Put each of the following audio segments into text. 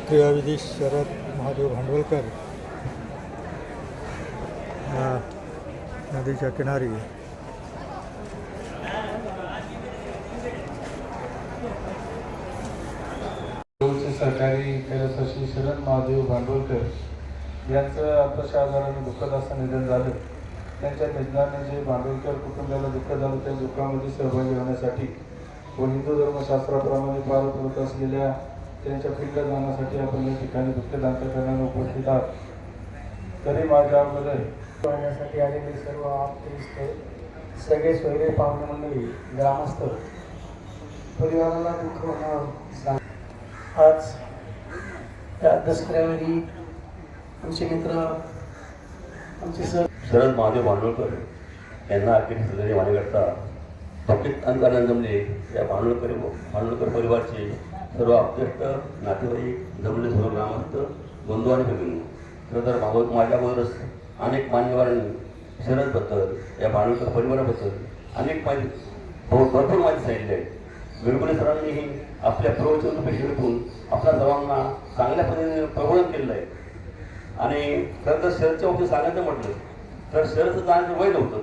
क्रीडाविधी शरद महादेव भांडवलकर. नदीच्या किनारी. सहकारी कैलासाशी शरद महादेव भांडवलकर यांचं आताच्या दुःखद असं निधन झालं. त्यांच्या निधनाने जे भांडवलकर कुटुंबाला दुःख झालं त्या दुःखामध्ये सहभागी होण्यासाठी व हिंदू धर्मशास्त्राप्रमाणे पार पडत असलेल्या त्यांच्या पिंड जाण्यासाठी आपण या ठिकाणी दुःखद अंतकरणाने उपस्थित आहात. तरी माझ्या अगोदर पाहण्यासाठी आलेले सर्व आप्तेष्ट सगळे सोयरे पाहुणे मंडळी ग्रामस्थ परिवाराला दुःख होणार सांग- आज या दसऱ्यावेळी आमचे मित्र आमचे सर शरद महादेव भांडवलकर यांना अखेर श्रद्धांजली वाहण्याकरता पब्लिक अंकानंद जमले या भांडवलकर भांडवलकर परिवारचे सर्व अत्यष्ट नातेवाईक जमले सर्व ग्रामस्थ बंधू आणि भगिनी खरं तर भागवत माझ्याबरोबरच अनेक मान्यवरांनी शरदबद्दल या भांडवलकर परिवाराबद्दल अनेक माहिती हो, भरपूर माहिती सांगितली आहे. विरगुणे सरांनीही आपल्या प्रवचन रूपे शिरकून आपल्या सर्वांना चांगल्या पद्धतीने प्रबोधन केलेलं आहे. आणि खरं तर शरदच्या बाबतीत सांगायचं म्हटलं तर शरदचं जाणं वैध होतं.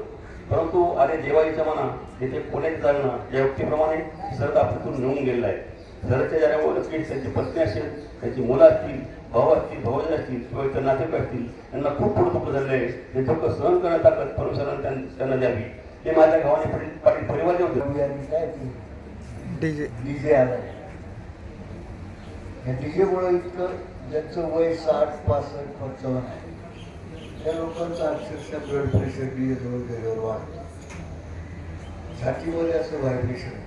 परंतु अरे देवाईच्या मना तिथे कोण्याचं जाणं या व्यक्तीप्रमाणे शरद आपल्यातून निघून गेलेलं आहे. शरदच्या जाण्यामुळे नक्कीच त्यांची पत्नी असेल त्यांची मुलं असतील भाऊ असतील भावजन असतील किंवा इतर नातेवाईक असतील त्यांना खूप पुढं दुःख झालेलं आहे. ते दुःख सहन करण्यात ताकद परमेश्वरानं त्यां- त्यांना द्यावी. हे माझ्या गावाने पाटील परिवार जे होते. यांनी काय ती डी जे डीजे आलाय या डीजेमुळे इतकं ज्यांचं वय साठ पासष्ट पंचावन्न आहे त्या लोकांचं अक्षरशः ब्लड प्रेशर डीजेजवळ वेगळं वाढतं. छातीमध्ये असं व्हायब्रेशन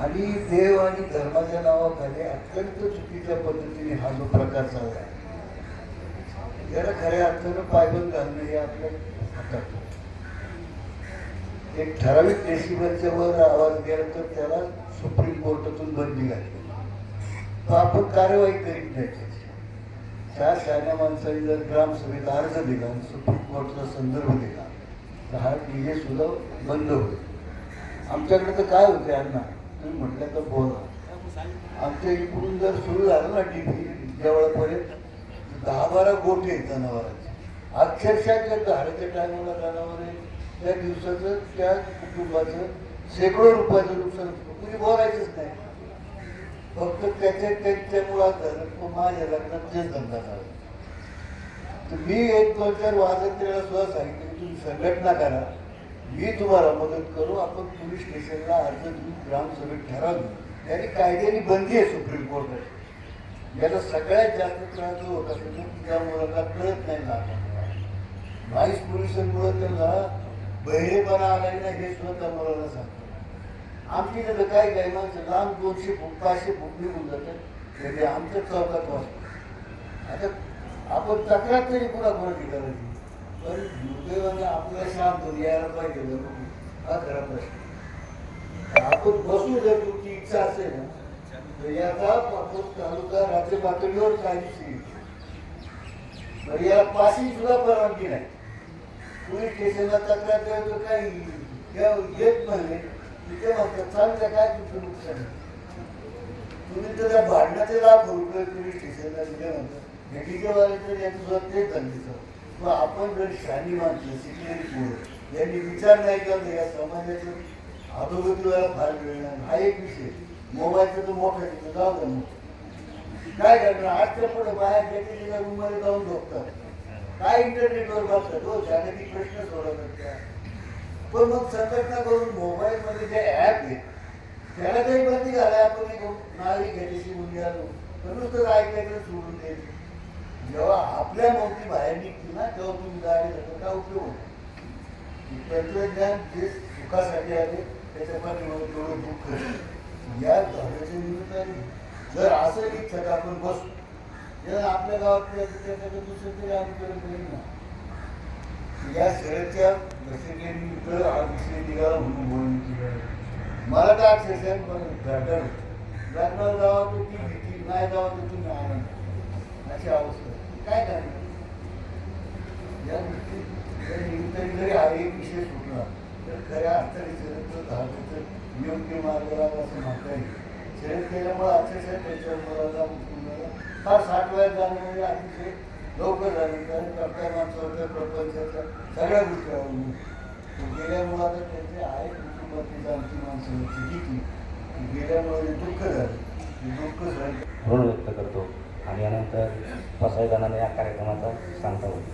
आणि देव आणि धर्माच्या नावाखाली अत्यंत चुकीच्या पद्धतीने हा जो प्रकार चालला आहे. याला खऱ्या अर्थानं पायबंद घालणं हे आपल्या हातात एक ठराविक डेसिबलच्या वर आवाज गेला तर त्याला सुप्रीम कोर्टातून बंदी घातली. तर आपण कार्यवाही करीत नाही त्याची. त्या शहाण्या माणसाने जर ग्रामसभेत अर्ज दिला आणि सुप्रीम कोर्टचा संदर्भ दिला तर हा डीजे सुद्धा बंद होईल. आमच्याकडे तर काय होते अण्णा? तुम्ही म्हटलं तर बोला. आमच्या इकडून जर सुरू झालं ना डीपी जवळपर्यंत दहा बारा गोटे आहेत जनावरांचे. अक्षरशः त्या झाडाच्या टायमाला जनावर त्या दिवसाचं त्या कुटुंबाचं शेकडो रुपयाचं नुकसान कुणी बोलायचंच नाही. फक्त त्याच्या त्यांच्यामुळं झालं माझ्या लग्नात तेच धंदा झाला. तर मी एक दोन चार वाजत्रेला सुद्धा सांगितलं की तुम्ही संघटना करा. मी तुम्हाला मदत करू आपण पोलीस स्टेशनला अर्ज देऊन ग्रामसभेत ठराव. त्याने कायद्याने बंदी आहे सुप्रीम कोर्टात याला सगळ्यात जास्त त्रास जो होता त्या मुलाला कळत नाही ना. व्हाईस पोलिसांमुळे त्यांना बहिरेपणा आला नाही हे सुद्धा मुलाला सांगतो. आमची त्याचं काय काय माणसं लांब दोनशे फूट पाचशे फूट निघून जातात. म्हणजे आमच्या चौकात वाचतो आता आपण तक्रार तरी पुन्हा करायची? पण दुर्दैवाने आपलं शांत यायला पाहिजे बरोबर. हा खरा प्रश्न. आपण बसू जर तुमची इच्छा असेल ना तर याचा आपण तालुका राज्य पातळीवर कायदेशीर तर याला पासिंग सुद्धा परवानगी नाही. पोलीस स्टेशनला तक्रार द्यायचं काही येत म्हणले तिथे म्हणतात चांगलं काय तुमचं नुकसान तुम्ही तर त्या भांडणाचे लाभ होऊ पोलीस स्टेशनला तिथे म्हणतात. भेटीचे वाले तर यांचं सुद्धा तेच झालं मग आपण जर शानी माणसं शिकलेली पोरं यांनी विचार नाही केला या समाजाचं अधोगती व्हायला फार वेळ नाही. हा एक विषय. मोबाईलचा तो मोठा तिथं जाऊ द्या मग. काय करणार? आजच्या पुढे बाहेर गेलेल्या रूममध्ये जाऊन झोपतात. काय इंटरनेटवर बघतात हो जागतिक प्रश्न सोडवतात त्या. पण मग संघटना करून मोबाईलमध्ये जे ॲप आहे त्याला काही बंदी झाला आपण एक नागरिक घ्यायची मुली आलो. तर नुसतं ऐकायचं सोडून द्यायचं. जेव्हा आपल्या मोठी बाहेर निघतील ना तेव्हा तुम्ही गाडी जातो काय उपयोग होतो? तंत्रज्ञान जे सुखासाठी आले त्याच्या पाठीमागे तेवढं दुःख या धर्माच्या निमित्ताने जर असं इच्छा का आपण बसू. जर आपल्या गावात त्याच्याकडे दुसरं तरी आम्ही काही नाही या शहराच्या दशकेनिमित्त हा विषय निघाला म्हणून बोलण्याची मला तर अक्षरशः घटन लग्नाला जावा भीती नाही जावा तर तुम्ही आनंद. अशी अवस्था. काय करणार या गोष्टी या निमित्ताने जरी हा एक विषय सुटला तर खऱ्या अर्थाने तर धावण्याचं योग्य मार्गाला असं म्हणता येईल. शर्यत केल्यामुळे अतिशय त्याच्या मुलाला फार साठ वयात जाणं म्हणजे अतिशय लवकर झाले कारण करता माणसं प्रपंचाच्या सगळ्या गोष्टी आवडून गेल्यामुळं आता त्यांचे आहे कुटुंबातली आमची माणसं होती गेल्यामुळे दुःख झालं हे दुःख झालं नाही या कार्यक्रमाचा सांगता. होईल